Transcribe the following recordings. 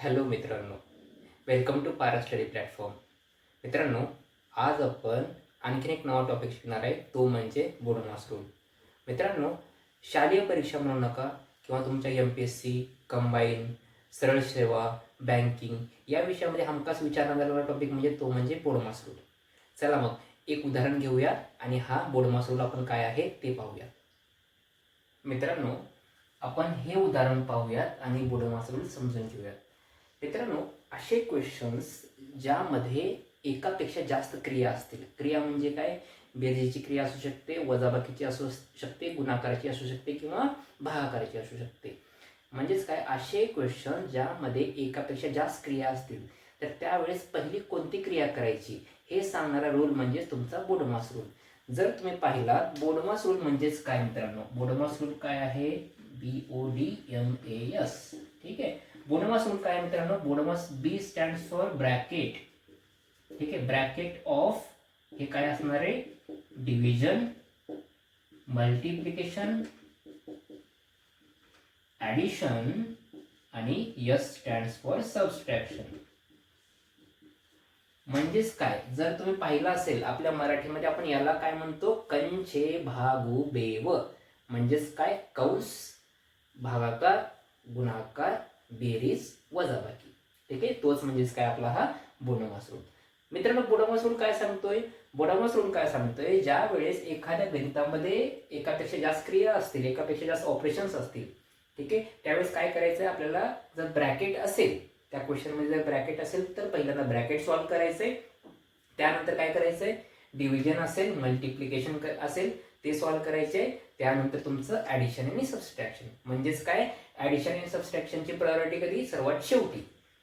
Hello मित्रांनो welcome to पारा study platform. मित्रांनो आज आपण आणखीन एक नवा टॉपिक शिकणार आहे तो म्हणजे बोडोमास रूल मित्रांनो शालेय परीक्षा म्हणू नका किंवा तुमच्या M P S C combine सरळ सेवा बँकिंग या विषयामध्ये हमखास विचारण्यात झालेला टॉपिक म्हणजे तो म्हणजे बोडोमास रूल चला मग एक उदाहरण घेऊया आणि हा बोडोमास रूल आपण काय आहे ते पाहूया मित्रांनो आपण हे उदाहरण पाहूयात आणि बोडोमास रूल समजून घेऊयात. मित्रांनो असे क्वेश्चन्स ज्यामध्ये एकापेक्षा जास्त क्रिया असतील. क्रिया म्हणजे काय? बेरजेची क्रिया असू शकते वजाबाकीची असू शकते गुणाकाराची असू शकते किंवा भागाकाराची असू शकते. म्हणजेच काय? असे क्वेश्चन ज्यामध्ये एकापेक्षा जास्त क्रिया असतील तर त्यावेळेस पहिली कोणती क्रिया करायची? हे सांगणारा रूल म्हणजेच तुमचा बोडमास रूल जर तुम्ही पाहिलात बोडमास रूल म्हणजेच काय मित्रांनो? बोडमास रूल काय आहे? B O D M A S ठीक आहे? बोडमास रूल काय मित्रांनो? BODMAS B stand for bracket ठीक आहे? ब्रॅकेट ऑफ हे काय असणार आहे? डिव्हिजन मल्टिप्लिकेशन ॲडिशन आणि यस स्टँड फॉर सबस्ट्रॅक्शन म्हणजेच काय? जर तुम्ही पाहिलं असेल आपल्या मराठीमध्ये आपण याला काय म्हणतो? कंचे भागू बेव. म्हणजेच काय? कंस भागाकार गुणाकार बेरीज वजाबाकी. ठीक आहे? तोच म्हणजेच काय आपला हा बोनमास रूल मित्रांनो बोडोमास रूल काय सांगतोय? बोडोमास रूल काय सांगतोय? ज्या वेळेस एखाद्या गणितामध्ये एकापेक्षा जास्त क्रिया असतील एकापेक्षा जास्त ऑपरेशन्स असतील ठीक आहे? त्यावेळेस काय करायचं आहे आपल्याला? जर ब्रॅकेट असेल त्या क्वेश्चनमध्ये जर ब्रॅकेट असेल तर पहिल्यांदा ब्रॅकेट सॉल्व्ह करायचंय. त्यानंतर काय करायचंय? डिव्हिजन असेल मल्टिप्लिकेशन असेल ते सॉल्व्ह करायचे. त्यानंतर तुमचं ॲडिशन आणि सबस्ट्रॅक्शन म्हणजेच काय? ॲडिशन आणि सबस्ट्रॅक्शनची प्रायोरिटी कधी? सर्वात शेवटी.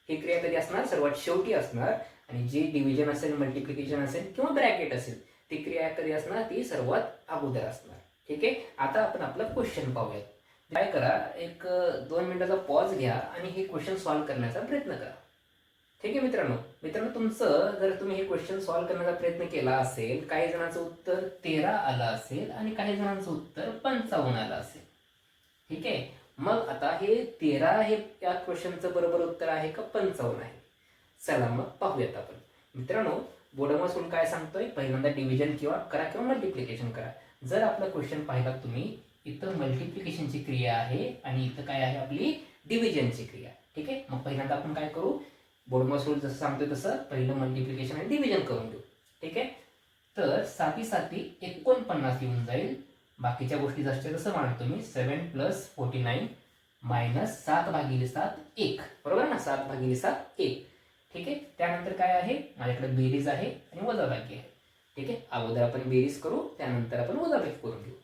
ही क्रिया कधी असणार? सर्वात शेवटी असणार. आणि जी डिव्हिजन असेल मल्टिप्लिकेशन असेल किंवा ब्रॅकेट असेल ती क्रिया कधी असणार? ती सर्वात अगोदर असणार. ठीक आहे? आता आपण आपलं क्वेश्चन पाहूयात. काय करा? एक दोन मिनिटाचा पॉज घ्या आणि हे क्वेश्चन सॉल्व्ह करण्याचा प्रयत्न करा. ठीक आहे मित्रांनो. मित्रांनो तुमचं जर तुम्ही हे क्वेश्चन सॉल्व्ह करण्याचा प्रयत्न केला असेल काही जणांचं उत्तर तेरा आलं असेल आणि काही जणांचं उत्तर पंचावन्न आलं असेल. ठीक आहे? मग आता हे तेरा हे या क्वेश्चनचं बरोबर उत्तर आहे का पंचावन्न आहे? चला मग पाहूयात आपण. मित्रांनो बोडोमास काय सांगतोय? पहिल्यांदा डिव्हिजन किंवा करा किंवा मल्टिप्लिकेशन करा. जर आपला क्वेश्चन पाहिला तुम्ही इथं मल्टिप्लिकेशनची क्रिया आहे आणि इथं काय आहे आपली डिव्हिजनची क्रिया. ठीक आहे? मग पहिल्यांदा आपण काय करू? बोडमास रूल जसं सांगतोय तसं पहिलं मल्टिप्लिकेशन आणि डिव्हिजन करून घेऊ ठीक आहे? तर साती साती एकोणपन्नास येऊन जाईल. बाकीच्या गोष्टी जसच्या तसं मांडतो मी. Seven plus forty nine minus सात भागिले सात एक. बरोबर ना? सात भागिले सात एक. ठीक आहे? त्यानंतर काय आहे? माझ्याकडे बेरीज आहे आणि वजाबाकी आहे. ठीक आहे? अगोदर आपण बेरीज करू त्यानंतर आपण वजाबाकी करून घेऊ.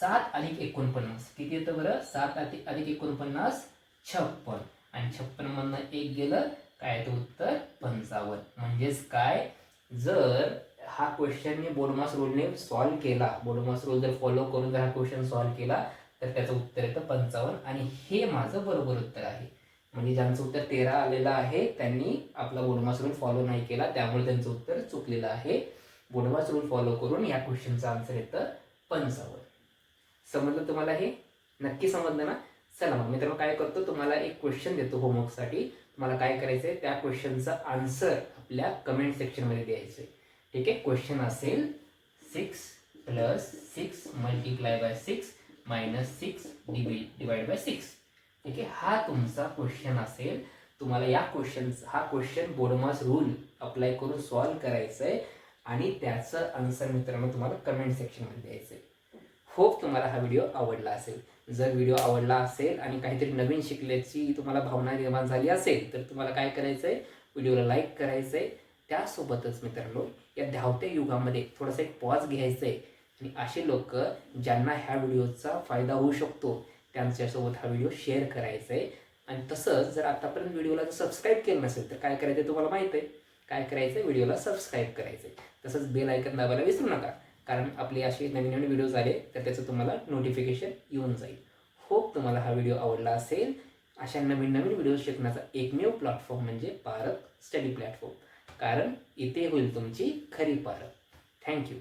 सात अधिक एकोणपन्नास. किती येतं बरं? सात अधिक अधिक एकोणपन्नास छप्पन. आणि छप्पन मधनं एक गेलं काय येतं उत्तर? पंचावन्न. म्हणजेच काय? जर हा क्वेश्चन मी बोडमास रोलने सॉल्व्ह केला बोडमास रूल जर फॉलो करून जर हा क्वेश्चन सॉल्व्ह केला तर त्याचं उत्तर येतं पंचावन्न. आणि हे माझं बरोबर उत्तर आहे. म्हणजे ज्यांचं उत्तर तेरा आलेलं आहे त्यांनी आपला बोडमास रूल फॉलो नाही केला त्यामुळे त्यांचं उत्तर चुकलेलं आहे. बोडमास रूल फॉलो करून या क्वेश्चनचं आन्सर येतं पंचावन्न. समजलं तुम्हाला हे? नक्की समजलं ना? चला मग मित्रांनो काय करतो? तुम्हाला एक क्वेश्चन देतो होमवर्कसाठी तुम्हाला काय करायचं आहे त्या क्वेश्चनचा आन्सर आपल्या कमेंट सेक्शनमध्ये द्यायचं आहे ठीक आहे? क्वेश्चन असेल six plus six multiply by six minus six divide divide by six ठीक आहे? हा तुमचा क्वेश्चन असेल. तुम्हाला या क्वेश्चन हा क्वेश्चन बोडमास रूल अप्लाय करून सॉल्व्ह करायचं आहे आणि त्याचं आन्सर मित्रांनो तुम्हाला कमेंट सेक्शनमध्ये द्यायचं आहे होप तुम्हाला हा व्हिडिओ आवडला असेल. जर व्हिडिओ आवडला असेल आणि काहीतरी नवीन शिकल्याची तुम्हाला भावना निर्माण झाली असेल तर तुम्हाला काय करायचं आहे व्हिडिओला लाईक करायचं आहे त्यासोबतच मित्रांनो या धावत्या युगामध्ये थोडासा एक पॉज घ्यायचा आहे आणि असे लोक ज्यांना ह्या व्हिडिओचा फायदा होऊ शकतो त्यांच्यासोबत हा व्हिडिओ शेअर करायचा आहे आणि तसंच जर आतापर्यंत व्हिडिओला जर सबस्क्राईब केलं नसेल तर काय करायचं तुम्हाला माहीत आहे? काय करायचं आहे व्हिडिओला सबस्क्राईब करायचं आहे तसंच बेल ऐकन दाबायला विसरू नका. कारण आपले असे नवीन नवीन व्हिडिओज आले तर त्याचं तुम्हाला नोटिफिकेशन येऊन जाईल. होप तुम्हाला हा व्हिडिओ आवडला असेल. अशा नवीन नवीन व्हिडिओ शिकण्याचा एकमेव प्लॅटफॉर्म म्हणजे पारक स्टडी प्लॅटफॉर्म कारण इथे होईल तुमची खरी पारक थँक्यू